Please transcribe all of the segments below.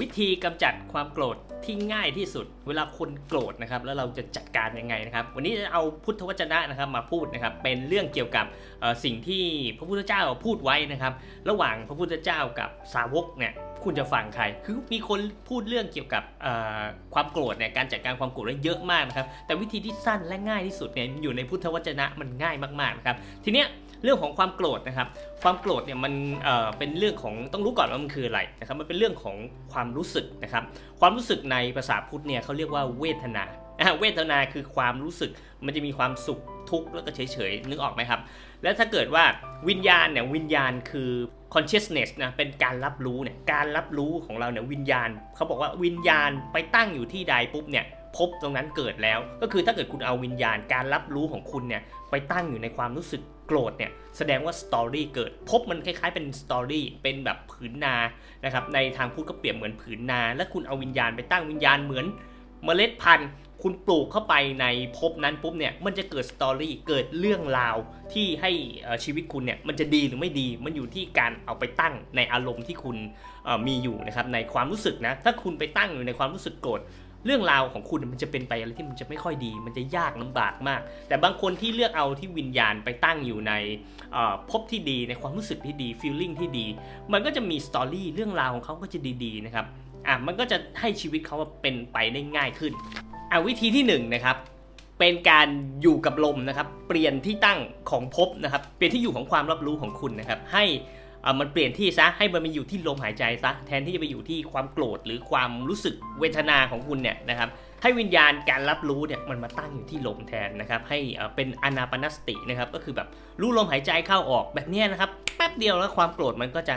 วิธีกำจัดความโกรธที่ง่ายที่สุด เวลาคนโกรธนะครับ แล้วเราจะจัดการยังไงนะครับ วันนี้จะเอาพุทธวจนะนะครับมาพูดนะครับ เป็นเรื่องเกี่ยวกับสิ่งที่พระพุทธเจ้าพูดไว้นะครับ ระหว่างพระพุทธเจ้ากับสาวกเนี่ยคุณจะฟังใคร คือมีคนพูดเรื่องเกี่ยวกับความโกรธเนี่ย การจัดการความโกรธนี่ยเยอะมากนะครับ แต่วิธีที่สั้นและง่ายที่สุดเนี่ย อยู่ในพุทธวจนะมันง่ายมากๆนะครับ ทีเนี้ย เรื่องของความโกรธนะครับ ความโกรธเนี่ยมันเอ่อเป็นเรื่องของต้องรู้ก่อนว่ามันคืออะไรนะครับ มันเป็นเรื่องของความรู้สึกนะครับ ความรู้สึกในภาษาพุทธเนี่ยเขาเรียกว่าเวทนาเวทนาคือความรู้สึกมันจะมีความสุขทุกข์แล้วก็เฉยๆนึกออกไหมครับ แล้วถ้าเกิดว่าวิญญาณเนี่ยวิญญาณคือ consciousness นะเป็นการรับรู้เนี่ยการรับรู้ของเราเนี่ยวิญญาณเขาบอกว่าวิญญาณไปตั้งอยู่ที่ใดปุ๊บเนี่ย พบตรงนั้นเกิดแล้ว ก็คือถ้าเกิดคุณเอาวิญญาณการรับรู้ของคุณเนี่ยไปตั้งอยู่ในความรู้สึกโกรธเนี่ยแสดงว่าสตอรี่เกิด พบมันคล้ายๆเป็นสตอรี่เป็นแบบผืนนานะครับในทางพูดก็เปรียบเหมือนผืนนา แล้วคุณเอาวิญญาณไปตั้งวิญญาณเหมือนเมล็ดพันธุ์คุณปลูกเข้าไปในภพนั้นปุ๊บเนี่ยมันจะเกิดสตอรี่เกิดเรื่องราวที่ให้อ่อชีวิตคุณเนี่ยมันจะดีหรือไม่ดี มันอยู่ที่การเอาไปตั้งในอารมณ์ที่คุณอ่อมีอยู่นะครับในความรู้สึกนะถ้าคุณไปตั้งอยู่ในความรู้สึกโกรธ เรื่องราวของคุณมันจะเป็นไปอะไรที่มันจะไม่ค่อยดี มันจะยากลำบากมาก แต่บางคนที่เลือกเอาที่วิญญาณไปตั้งอยู่ในเอ่อภพที่ดีในความรู้สึกที่ดีฟีลลิ่งที่ดี มันก็จะมีสตอรี่เรื่องราวของเขาก็จะดีๆนะครับอะมันก็จะให้ชีวิตเขาเป็นไปได้ง่ายขึ้นอะวิธีที่1นงนะครับเป็นการอยู่กับลมนะครับ เปลี่ยนที่ตั้งของภพนะครับ เปลี่ยนที่อยู่ของความรับรู้ของคุณนะครับ ให้ มันเปลี่ยนที่ซะให้มันมาอยู่ที่ลมหายใจซะแทนที่จะไปอยู่ที่ความโกรธหรือความรู้สึกเวทนาของคุณเนี่ยนะครับให้วิญญาณการรับรู้เนี่ยมันมาตั้งอยู่ที่ลมแทนนะครับให้เป็นอนาปนสตินะครับก็คือแบบรู้ลมหายใจเข้าออกแบบนี้นะครับแป๊บเดียวแล้วความโกรธมันก็จะ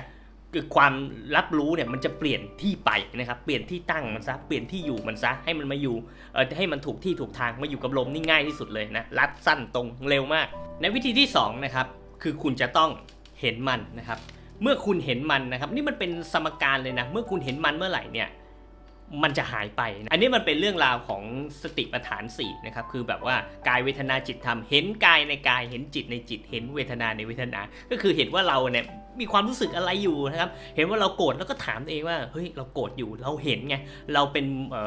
คือความรับรู้เนี่ยมันจะเปลี่ยนที่ไปนะครับเปลี่ยนที่ตั้งมันซะเปลี่ยนที่อยู่มันซะให้มันมาอยู่เออให้มันถูกที่ถูกทางมาอยู่กับลมนี่ง่ายที่สุดเลยนะรัดสั้นตรงเร็วมาก ในวิธีที่สองนะครับคือคุณจะต้องเห็นมันนะครับ เมื่อคุณเห็นมันนะครับ นี่มันเป็นสมการเลยนะ เมื่อคุณเห็นมันเมื่อไหร่เนี่ย มันจะหายไปนะอันนี้มันเป็นเรื่องราวของสติปัฏฐาน4นะครับ คือแบบว่ากายเวทนาจิตธรรม เห็นกายในกาย เห็นจิตในจิต เห็นเวทนาในเวทนา ก็คือเห็นว่าเราเนี่ยมีความรู้สึกอะไรอยู่นะครับ เห็นว่าเราโกรธแล้วก็ถามตัวเองว่า เฮ้ย เราโกรธอยู่ เราเห็นไง เราเป็น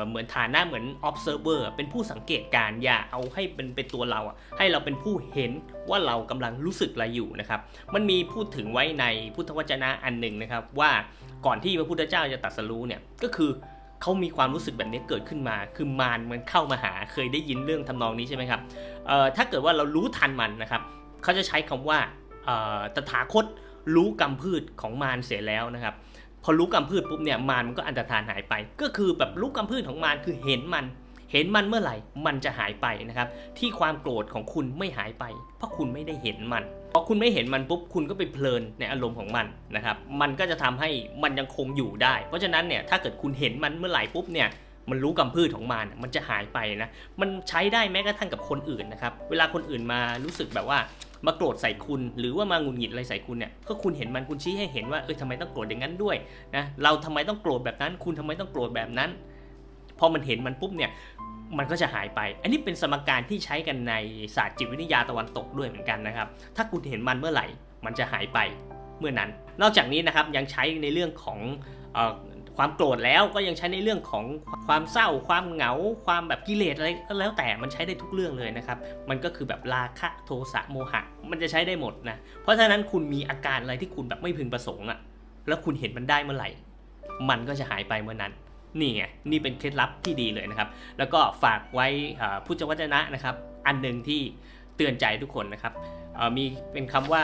เหมือนฐานะเหมือน observer เป็นผู้สังเกตการอย่าเอาให้เป็นเป็นตัวเราอะให้เราเป็นผู้เห็นว่าเรากำลังรู้สึกอะไรอยู่นะครับ มันมีพูดถึงไว้ในพุทธวจนะอันหนึ่งนะครับว่าก่อนที่พระพุทธเจ้าจะตรัสรู้เนี่ย ก็คือ เขามีความรู้สึกแบบนี้เกิดขึ้นมา คือมารมันเข้ามาหา เคยได้ยินเรื่องทำนองนี้ใช่ไหมครับถ้าเกิดว่าเรารู้ทันมันนะครับเขาจะใช้คำว่าตถาคตรู้กรรมพืชของมารเสียแล้วนะครับ พอรู้กรรมพืชปุ๊บเนี่ยมารมันก็อันตรธานหายไป ก็คือแบบรู้กรรมพืชของมารคือเห็นมัน เห็นมันเมื่อไหร่ มันจะหายไปนะครับ ที่ความโกรธของคุณไม่หายไป เพราะคุณไม่ได้เห็นมัน พอคุณไม่เห็นมันปุ๊บคุณก็ไปเพลินในอารมณ์ของมันนะครับ มันก็จะทำให้มันยังคงอยู่ได้ เพราะฉะนั้นเนี่ยถ้าเกิดคุณเห็นมันเมื่อไหร่ปุ๊บเนี่ยมันรู้กำพืชของมันมันจะหายไปนะ มันใช้ได้แม้กระทั่งกับคนอื่นนะครับ เวลาคนอื่นมารู้สึกแบบว่ามาโกรธใส่คุณ หรือว่ามาหงุดหงิดอะไรใส่คุณเนี่ยก็คุณเห็นมันคุณชี้ให้เห็นว่าเออทำไมต้องโกรธอย่างนั้นด้วยนะเราทำไมต้องโกรธแบบนั้น คุณทำไมต้องโกรธแบบนั้น พอมันเห็นมันปุ๊บเนี่ย มันก็จะหายไป อันนี้เป็นสมการที่ใช้กันในศาสตร์จิตวิทยาตะวันตกด้วยเหมือนกันนะครับ ถ้าคุณเห็นมันเมื่อไหร่ มันจะหายไปเมื่อนั้น นอกจากนี้นะครับยังใช้ในเรื่องของอความโกรธแล้วก็ยังใช้ในเรื่องของความเศร้า ความเหงา ความแบบกิเลสอะไรแล้วแต่มันใช้ได้ทุกเรื่องเลยนะครับ มันก็คือแบบราคะโทสะโมหะ มันจะใช้ได้หมดนะ เพราะฉะนั้นคุณมีอาการอะไรที่คุณแบบไม่พึงประสงค์อะแล้วคุณเห็นมันได้เมื่อไหร่ มันก็จะหายไปเมื่อนั้น นี่ไงนี่เป็นเคล็ดลับที่ดีเลยนะครับ แล้วก็ฝากไว้อ่าพุทธวจนะนะครับ อันหนึ่งที่เตือนใจทุกคนนะครับมีเป็นคำว่า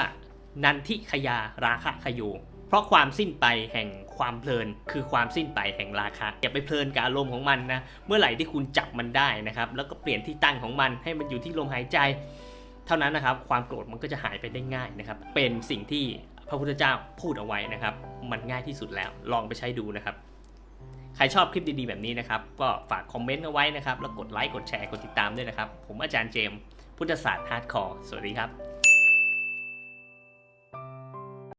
นันทิขยาราคะขโยเพราะความสิ้นไปแห่งความเพลิน คือความสิ้นไปแห่งราคะอย่าไปเพลินกับอารมณ์ของมันนะเมื่อไหร่ที่คุณจับมันได้นะครับ แล้วก็เปลี่ยนที่ตั้งของมันให้มันอยู่ที่ลมหายใจ เท่านั้นนะครับ ความโกรธมันก็จะหายไปได้ง่ายนะครับ เป็นสิ่งที่พระพุทธเจ้าพูดเอาไว้นะครับ มันง่ายที่สุดแล้วลองไปใช้ดูนะครับ ใครชอบคลิปดีๆแบบนี้นะครับ ก็ฝากคอมเมนต์เอาไว้นะครับ แล้วกดไลค์ กดแชร์ กดติดตามด้วยนะครับ ผมอาจารย์เจมส์พุทธศาสตร์ฮาร์ดคอร์ สวัสดีครับ